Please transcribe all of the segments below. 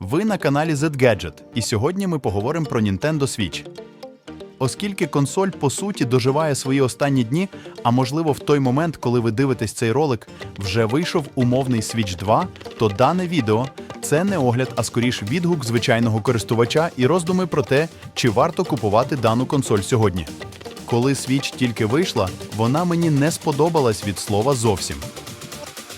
Ви на каналі ZGadget, і сьогодні ми поговоримо про Nintendo Switch. Оскільки консоль по суті доживає свої останні дні, а можливо в той момент, коли ви дивитесь цей ролик, вже вийшов умовний Switch 2, то дане відео це не огляд, а скоріш відгук звичайного користувача і роздуми про те, чи варто купувати дану консоль сьогодні. Коли Switch тільки вийшла, вона мені не сподобалась від слова зовсім.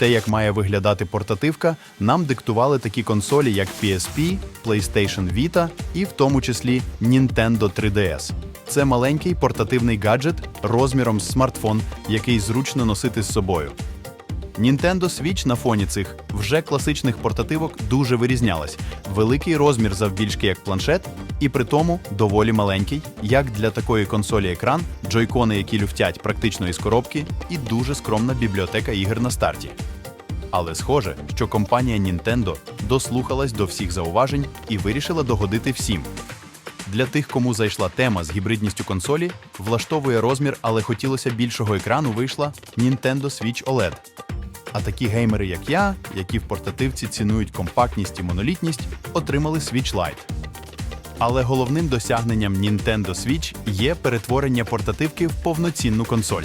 Те, як має виглядати портативка, нам диктували такі консолі, як PSP, PlayStation Vita і в тому числі Nintendo 3DS. Це маленький портативний гаджет розміром з смартфон, який зручно носити з собою. Nintendo Switch на фоні цих вже класичних портативок дуже вирізнялась. Великий розмір завбільшки як планшет, і при тому доволі маленький, як для такої консолі екран, джойкони, які люфтять практично із коробки, і дуже скромна бібліотека ігр на старті. Але схоже, що компанія Nintendo дослухалась до всіх зауважень і вирішила догодити всім. Для тих, кому зайшла тема з гібридністю консолі, влаштовує розмір, але хотілося більшого екрану, вийшла Nintendo Switch OLED. А такі геймери, як я, які в портативці цінують компактність і монолітність, отримали Switch Lite. Але головним досягненням Nintendo Switch є перетворення портативки в повноцінну консоль.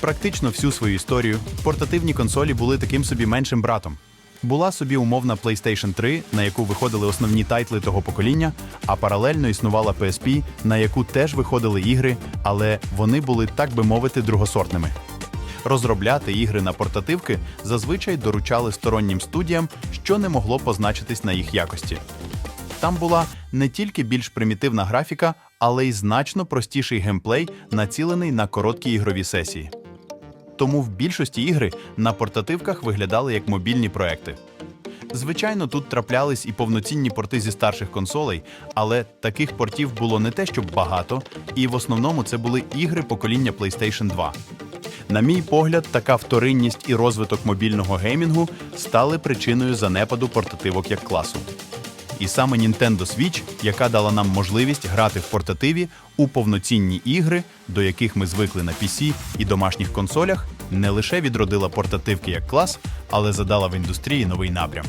Практично всю свою історію портативні консолі були таким собі меншим братом. Була собі умовна PlayStation 3, на яку виходили основні тайтли того покоління, а паралельно існувала PSP, на яку теж виходили ігри, але вони були, так би мовити, другосортними. Розробляти ігри на портативки зазвичай доручали стороннім студіям, що не могло позначитись на їх якості. Там була не тільки більш примітивна графіка, але й значно простіший геймплей, націлений на короткі ігрові сесії. Тому в більшості ігри на портативках виглядали як мобільні проекти. Звичайно, тут траплялись і повноцінні порти зі старших консолей, але таких портів було не те, щоб багато, і в основному це були ігри покоління PlayStation 2. На мій погляд, така вторинність і розвиток мобільного геймінгу стали причиною занепаду портативок як класу. І саме Nintendo Switch, яка дала нам можливість грати в портативі у повноцінні ігри, до яких ми звикли на PC і домашніх консолях, не лише відродила портативки як клас, але задала в індустрії новий напрям.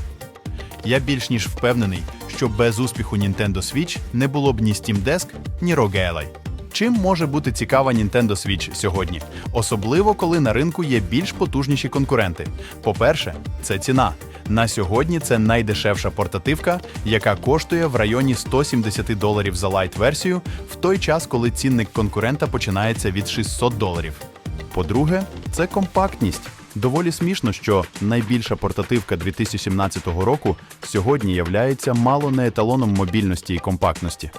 Я більш ніж впевнений, що без успіху Nintendo Switch не було б ні Steam Desk, ні ROG Ally. Чим може бути цікава Nintendo Switch сьогодні, особливо коли на ринку є більш потужніші конкуренти. По-перше, це ціна. На сьогодні це найдешевша портативка, яка коштує в районі 170 доларів за лайт-версію, в той час, коли цінник конкурента починається від 600 доларів. По-друге, це компактність. Доволі смішно, що найбільша портативка 2017 року сьогодні являється мало не еталоном мобільності і компактності.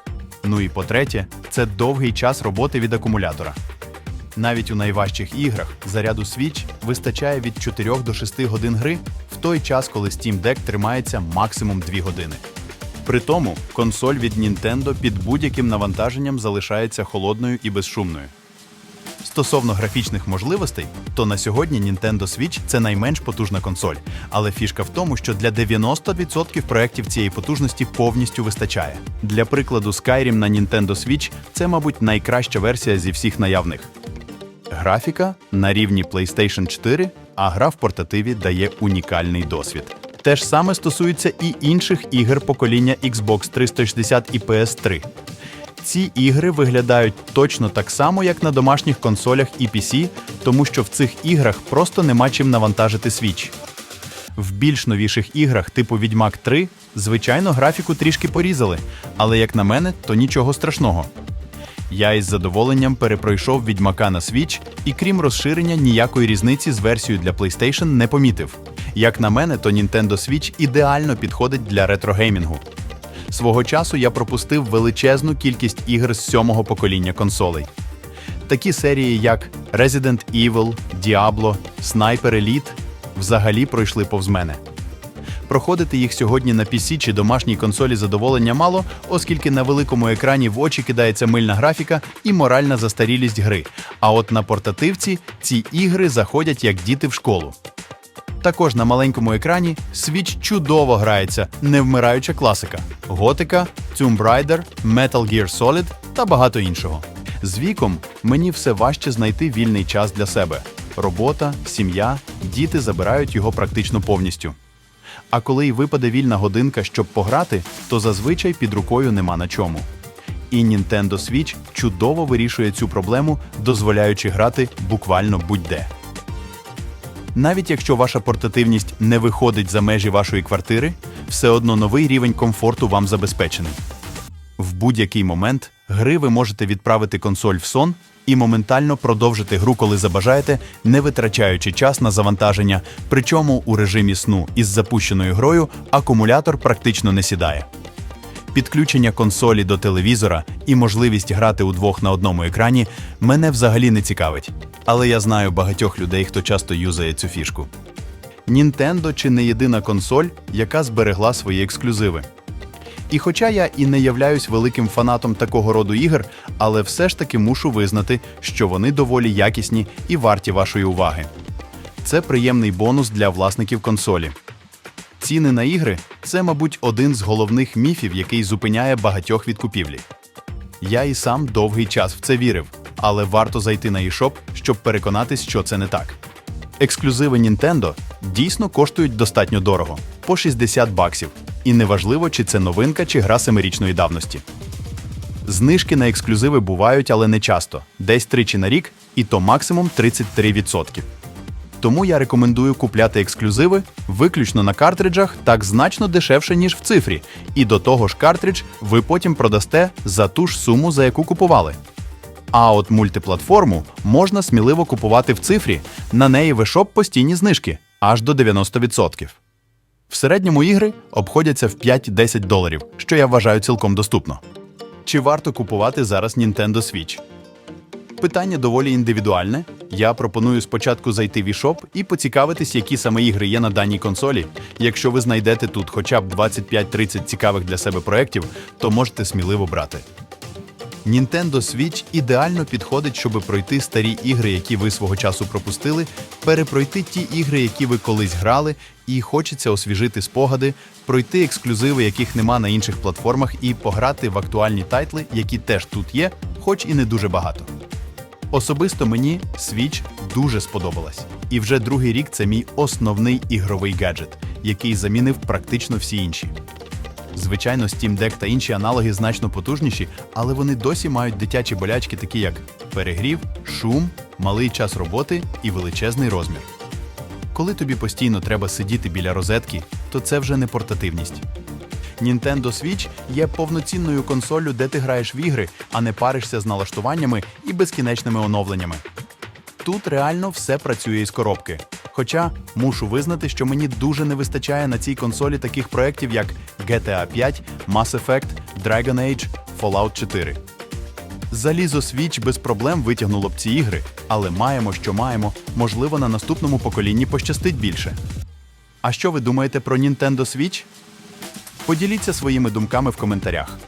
Ну і по-третє, це довгий час роботи від акумулятора. Навіть у найважчих іграх заряду Switch вистачає від 4 до 6 годин гри, в той час, коли Steam Deck тримається максимум 2 години. При тому консоль від Nintendo під будь-яким навантаженням залишається холодною і безшумною. Стосовно графічних можливостей, то на сьогодні Nintendo Switch це найменш потужна консоль, але фішка в тому, що для 90% проєктів цієї потужності повністю вистачає. Для прикладу, Skyrim на Nintendo Switch це, мабуть, найкраща версія зі всіх наявних. Графіка на рівні PlayStation 4, а гра в портативі дає унікальний досвід. Те ж саме стосується і інших ігор покоління Xbox 360 і PS3. Ці ігри виглядають точно так само, як на домашніх консолях і PC, тому що в цих іграх просто нема чим навантажити Switch. В більш новіших іграх, типу Відьмак 3, звичайно, графіку трішки порізали, але як на мене, то нічого страшного. Я із задоволенням перепройшов Відьмака на Switch і крім розширення, ніякої різниці з версією для PlayStation не помітив. Як на мене, то Nintendo Switch ідеально підходить для ретрогеймінгу. Свого часу я пропустив величезну кількість ігр з сьомого покоління консолей. Такі серії, як Resident Evil, Diablo, Sniper Elite взагалі пройшли повз мене. Проходити їх сьогодні на PC чи домашній консолі задоволення мало, оскільки на великому екрані в очі кидається мильна графіка і моральна застарілість гри. А от на портативці ці ігри заходять як діти в школу. Також на маленькому екрані Switch чудово грається, невмираюча класика: Готика, Tomb Raider, Metal Gear Solid та багато іншого. З віком мені все важче знайти вільний час для себе. Робота, сім'я, діти забирають його практично повністю. А коли й випаде вільна годинка, щоб пограти, то зазвичай під рукою нема на чому. І Nintendo Switch чудово вирішує цю проблему, дозволяючи грати буквально будь-де. Навіть якщо ваша портативність не виходить за межі вашої квартири, все одно новий рівень комфорту вам забезпечений. В будь-який момент гри ви можете відправити консоль в сон і моментально продовжити гру, коли забажаєте, не витрачаючи час на завантаження, причому у режимі сну із запущеною грою акумулятор практично не сідає. Підключення консолі до телевізора і можливість грати удвох на одному екрані мене взагалі не цікавить. Але я знаю багатьох людей, хто часто юзає цю фішку. Nintendo чи не єдина консоль, яка зберегла свої ексклюзиви. І хоча я і не являюсь великим фанатом такого роду ігор, але все ж таки мушу визнати, що вони доволі якісні і варті вашої уваги. Це приємний бонус для власників консолі. Ціни на ігри це, мабуть, один з головних міфів, який зупиняє багатьох від купівлі. Я і сам довгий час в це вірив, але варто зайти на eShop, щоб переконатись, що це не так. Ексклюзиви Nintendo дійсно коштують достатньо дорого по 60 баксів, і неважливо, чи це новинка чи гра семирічної давності. Знижки на ексклюзиви бувають, але не часто, десь тричі на рік, і то максимум 33%. Тому я рекомендую купляти ексклюзиви виключно на картриджах так значно дешевше, ніж в цифрі, і до того ж картридж ви потім продасте за ту ж суму, за яку купували. А от мультиплатформу можна сміливо купувати в цифрі, на неї в eShop постійні знижки аж до 90%. В середньому ігри обходяться в 5-10 доларів, що я вважаю цілком доступно. Чи варто купувати зараз Nintendo Switch? Питання доволі індивідуальне. Я пропоную спочатку зайти в eShop і поцікавитись, які саме ігри є на даній консолі. Якщо ви знайдете тут хоча б 25-30 цікавих для себе проєктів, то можете сміливо брати. Nintendo Switch ідеально підходить, щоб пройти старі ігри, які ви свого часу пропустили, перепройти ті ігри, які ви колись грали, і хочеться освіжити спогади, пройти ексклюзиви, яких нема на інших платформах, і пограти в актуальні тайтли, які теж тут є, хоч і не дуже багато. Особисто мені Switch дуже сподобалась. І вже другий рік це мій основний ігровий гаджет, який замінив практично всі інші. Звичайно, Steam Deck та інші аналоги значно потужніші, але вони досі мають дитячі болячки, такі як перегрів, шум, малий час роботи і величезний розмір. Коли тобі постійно треба сидіти біля розетки, то це вже не портативність. Nintendo Switch є повноцінною консоллю, де ти граєш в ігри, а не паришся з налаштуваннями і безкінечними оновленнями. Тут реально все працює із коробки. Хоча мушу визнати, що мені дуже не вистачає на цій консолі таких проєктів, як GTA 5, Mass Effect, Dragon Age, Fallout 4. Залізо Switch без проблем витягнуло б ці ігри, але маємо, що маємо, можливо, на наступному поколінні пощастить більше. А що ви думаєте про Nintendo Switch? Поділіться своїми думками в коментарях.